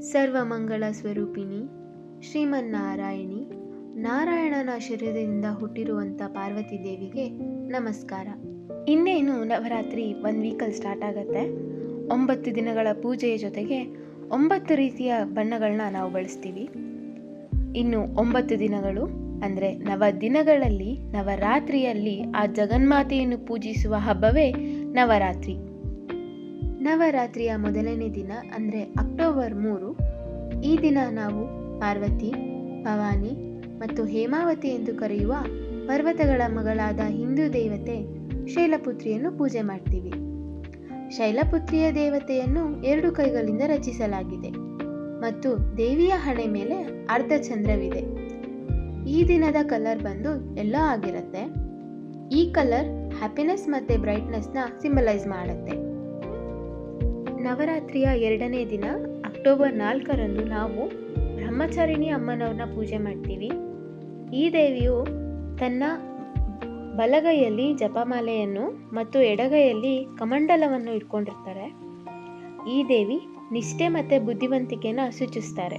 ಸರ್ವಮಂಗಳ ಸ್ವರೂಪಿಣಿ, ಶ್ರೀಮನ್ನಾರಾಯಣಿ, ನಾರಾಯಣನ ಶರೀರದಿಂದ ಹುಟ್ಟಿರುವಂಥ ಪಾರ್ವತಿ ದೇವಿಗೆ ನಮಸ್ಕಾರ. ಇನ್ನೇನು ನವರಾತ್ರಿ ಒಂದು ವೀಕಲ್ಲಿ ಸ್ಟಾರ್ಟ್ ಆಗುತ್ತೆ. ಒಂಬತ್ತು ದಿನಗಳ ಪೂಜೆಯ ಜೊತೆಗೆ ಒಂಬತ್ತು ರೀತಿಯ ಬಣ್ಣಗಳನ್ನ ನಾವು ಬಳಸ್ತೀವಿ. ಇನ್ನು ಒಂಬತ್ತು ದಿನಗಳು ಅಂದರೆ ನವ ದಿನಗಳಲ್ಲಿ, ನವರಾತ್ರಿಯಲ್ಲಿ ಆ ಜಗನ್ಮಾತೆಯನ್ನು ಪೂಜಿಸುವ ಹಬ್ಬವೇ ನವರಾತ್ರಿ. ನವರಾತ್ರಿಯ ಮೊದಲನೇ ದಿನ, ಅಂದರೆ ಅಕ್ಟೋಬರ್ ಮೂರು. ಈ ದಿನ ನಾವು ಪಾರ್ವತಿ, ಭವಾನಿ ಮತ್ತು ಹೇಮಾವತಿ ಎಂದು ಕರೆಯುವ ಪರ್ವತಗಳ ಮಗಳಾದ ಹಿಂದೂ ದೇವತೆ ಶೈಲಪುತ್ರಿಯನ್ನು ಪೂಜೆ ಮಾಡ್ತೀವಿ. ಶೈಲಪುತ್ರಿಯ ದೇವತೆಯನ್ನು ಎರಡು ಕೈಗಳಿಂದ ರಚಿಸಲಾಗಿದೆ ಮತ್ತು ದೇವಿಯ ಹಣೆ ಮೇಲೆ ಅರ್ಧ ಚಂದ್ರವಿದೆ. ಈ ದಿನದ ಕಲರ್ ಬಂದು ಎಲ್ಲೋ ಆಗಿರುತ್ತೆ. ಈ ಕಲರ್ ಹ್ಯಾಪಿನೆಸ್ ಮತ್ತು ಬ್ರೈಟ್ನೆಸ್ನ ಸಿಂಬಲೈಸ್ ಮಾಡುತ್ತೆ. ನವರಾತ್ರಿಯ ಎರಡನೇ ದಿನ, ಅಕ್ಟೋಬರ್ ನಾಲ್ಕರಂದು ನಾವು ಬ್ರಹ್ಮಚಾರಿಣಿ ಅಮ್ಮನವ್ರನ್ನ ಪೂಜೆ ಮಾಡ್ತೀವಿ. ಈ ದೇವಿಯು ತನ್ನ ಬಲಗೈಯಲ್ಲಿ ಜಪಮಾಲೆಯನ್ನು ಮತ್ತು ಎಡಗೈಯಲ್ಲಿ ಕಮಂಡಲವನ್ನು ಇಟ್ಕೊಂಡಿರ್ತಾರೆ. ಈ ದೇವಿ ನಿಷ್ಠೆ ಮತ್ತು ಬುದ್ಧಿವಂತಿಕೆನ ಸೂಚಿಸ್ತಾರೆ.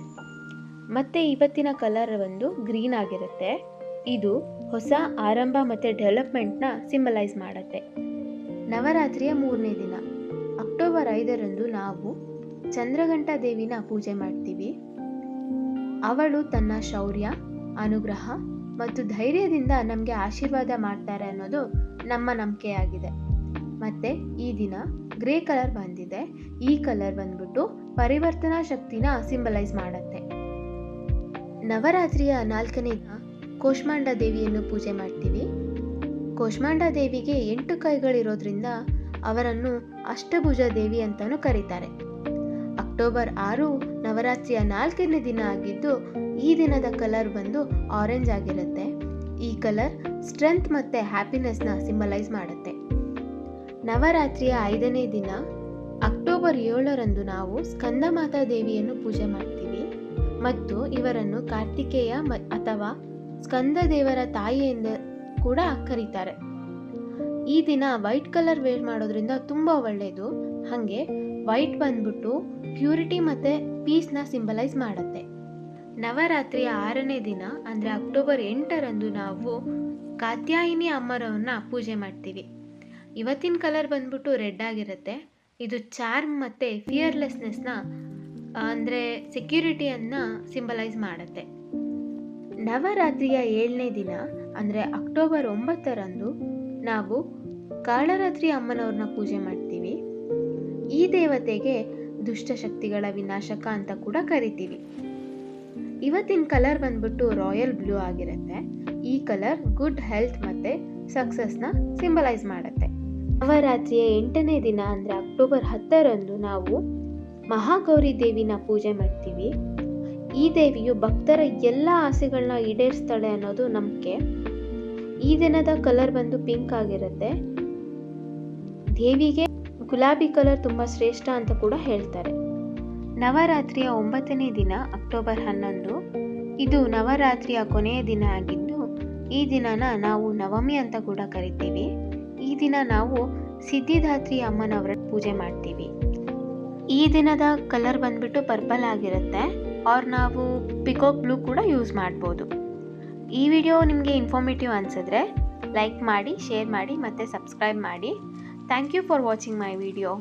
ಮತ್ತು ಇವತ್ತಿನ ಕಲರ್ ಒಂದು ಗ್ರೀನ್ ಆಗಿರುತ್ತೆ. ಇದು ಹೊಸ ಆರಂಭ ಮತ್ತು ಡೆವಲಪ್ಮೆಂಟ್ನ ಸಿಂಬಲೈಸ್ ಮಾಡುತ್ತೆ. ನವರಾತ್ರಿಯ ಮೂರನೇ ದಿನ. ಐದರಂದು ನಾವು ಚಂದ್ರಘಂಟ ದೇವಿನ ಪೂಜೆ ಮಾಡ್ತೀವಿ. ಅವಳು ತನ್ನ ಶೌರ್ಯ, ಅನುಗ್ರಹ ಮತ್ತು ಧೈರ್ಯದಿಂದ ನಮಗೆ ಆಶೀರ್ವಾದ ಮಾಡ್ತಾರೆ ಅನ್ನೋದು ನಮ್ಮ ನಂಬಿಕೆಯಾಗಿದೆ. ಮತ್ತೆ ಈ ದಿನ ಗ್ರೇ ಕಲರ್ ಬಂದಿದೆ. ಈ ಕಲರ್ ಬಂದ್ಬಿಟ್ಟು ಪರಿವರ್ತನಾ ಶಕ್ತಿನ ಸಿಂಬಲೈಸ್ ಮಾಡುತ್ತೆ. ನವರಾತ್ರಿಯ ನಾಲ್ಕನೇ ದಿನ ಕೋಷ್ಮಾಂಡ ದೇವಿಯನ್ನು ಪೂಜೆ ಮಾಡ್ತೀವಿ. ಕೋಷ್ಮಾಂಡ ದೇವಿಗೆ ಎಂಟು ಕೈಗಳಿರೋದ್ರಿಂದ ಅವರನ್ನು ಅಷ್ಟಭುಜ ದೇವಿ ಅಂತಾನೂ ಕರೀತಾರೆ. ಅಕ್ಟೋಬರ್ ಆರು ನವರಾತ್ರಿಯ ನಾಲ್ಕನೇ ದಿನ ಆಗಿದ್ದು ಈ ದಿನದ ಕಲರ್ ಬಂದು ಆರೆಂಜ್ ಆಗಿರುತ್ತೆ. ಈ ಕಲರ್ ಸ್ಟ್ರೆಂತ್ ಮತ್ತು ಹ್ಯಾಪಿನೆಸ್ನ ಸಿಂಬಲೈಸ್ ಮಾಡುತ್ತೆ. ನವರಾತ್ರಿಯ ಐದನೇ ದಿನ, ಅಕ್ಟೋಬರ್ ಏಳರಂದು ನಾವು ಸ್ಕಂದಮಾತಾ ದೇವಿಯನ್ನು ಪೂಜೆ ಮಾಡ್ತೀವಿ. ಮತ್ತು ಇವರನ್ನು ಕಾರ್ತಿಕೇಯ ಅಥವಾ ಸ್ಕಂದ ದೇವರ ತಾಯಿ ಎಂದು ಕೂಡ ಕರೀತಾರೆ. ಈ ದಿನ ವೈಟ್ ಕಲರ್ ವೇರ್ ಮಾಡೋದ್ರಿಂದ ತುಂಬ ಒಳ್ಳೆಯದು ಹಾಗೆ ವೈಟ್ ಬಂದ್ಬಿಟ್ಟು ಪ್ಯೂರಿಟಿ ಮತ್ತು ಪೀಸ್ನ ಸಿಂಬಲೈಸ್ ಮಾಡುತ್ತೆ. ನವರಾತ್ರಿಯ ಆರನೇ ದಿನ, ಅಂದರೆ ಅಕ್ಟೋಬರ್ ಎಂಟರಂದು ನಾವು ಕಾತ್ಯಾಯಿನಿ ಅಮ್ಮರವನ್ನ ಪೂಜೆ ಮಾಡ್ತೀವಿ. ಇವತ್ತಿನ ಕಲರ್ ಬಂದ್ಬಿಟ್ಟು ರೆಡ್ ಆಗಿರುತ್ತೆ. ಇದು ಚಾರ್ಮ್ ಮತ್ತು ಫಿಯರ್ಲೆಸ್ನೆಸ್ನ ಅಂದರೆ ಸೆಕ್ಯೂರಿಟಿಯನ್ನು ಸಿಂಬಲೈಸ್ ಮಾಡುತ್ತೆ. ನವರಾತ್ರಿಯ ಏಳನೇ ದಿನ, ಅಂದರೆ ಅಕ್ಟೋಬರ್ ಒಂಬತ್ತರಂದು ನಾವು ಕಾಳರಾತ್ರಿ ಅಮ್ಮನವ್ರನ್ನ ಪೂಜೆ ಮಾಡ್ತೀವಿ. ಈ ದೇವತೆಗೆ ದುಷ್ಟಶಕ್ತಿಗಳ ವಿನಾಶಕ ಅಂತ ಕೂಡ ಕರಿತೀವಿ. ಇವತ್ತಿನ ಕಲರ್ ಬಂದ್ಬಿಟ್ಟು ರಾಯಲ್ ಬ್ಲೂ ಆಗಿರುತ್ತೆ. ಈ ಕಲರ್ ಗುಡ್ ಹೆಲ್ತ್ ಮತ್ತು ಸಕ್ಸಸ್ನ ಸಿಂಬಲೈಸ್ ಮಾಡುತ್ತೆ. ನವರಾತ್ರಿಯ ಎಂಟನೇ ದಿನ ಅಂದರೆ ಅಕ್ಟೋಬರ್ ಹತ್ತರಂದು ನಾವು ಮಹಾಗೌರಿ ದೇವಿನ ಪೂಜೆ ಮಾಡ್ತೀವಿ. ಈ ದೇವಿಯು ಭಕ್ತರ ಎಲ್ಲ ಆಸೆಗಳನ್ನ ಈಡೇರಿಸ್ತಾಳೆ ಅನ್ನೋದು ನಂಬಿಕೆ. ಈ ದಿನದ ಕಲರ್ ಬಂದು ಪಿಂಕ್ ಆಗಿರುತ್ತೆ. ದೇವಿಗೆ ಗುಲಾಬಿ ಕಲರ್ ತುಂಬ ಶ್ರೇಷ್ಠ ಅಂತ ಕೂಡ ಹೇಳ್ತಾರೆ. ನವರಾತ್ರಿಯ ಒಂಬತ್ತನೇ ದಿನ ಅಕ್ಟೋಬರ್ ಹನ್ನೊಂದು. ಇದು ನವರಾತ್ರಿಯ ಕೊನೆಯ ದಿನ ಆಗಿದ್ದು, ಈ ದಿನನ ನಾವು ನವಮಿ ಅಂತ ಕೂಡ ಕರಿತೀವಿ. ಈ ದಿನ ನಾವು ಸಿದ್ಧಿದಾತ್ರಿ ಅಮ್ಮನವರ ಪೂಜೆ ಮಾಡ್ತೀವಿ. ಈ ದಿನದ ಕಲರ್ ಬಂದ್ಬಿಟ್ಟು ಪರ್ಪಲ್ ಆಗಿರುತ್ತೆ. ಆರ್ ನಾವು ಪಿಕೋಕ್ ಬ್ಲೂ ಕೂಡ ಯೂಸ್ ಮಾಡ್ಬೋದು. ಈ ವಿಡಿಯೋ ನಿಮಗೆ ಇನ್ಫಾರ್ಮೇಟಿವ್ ಅನಿಸಿದ್ರೆ ಲೈಕ್ ಮಾಡಿ ಶೇರ್ ಮಾಡಿ ಮತ್ತು ಸಬ್ಸ್ಕ್ರೈಬ್ ಮಾಡಿ. Thank you for watching my video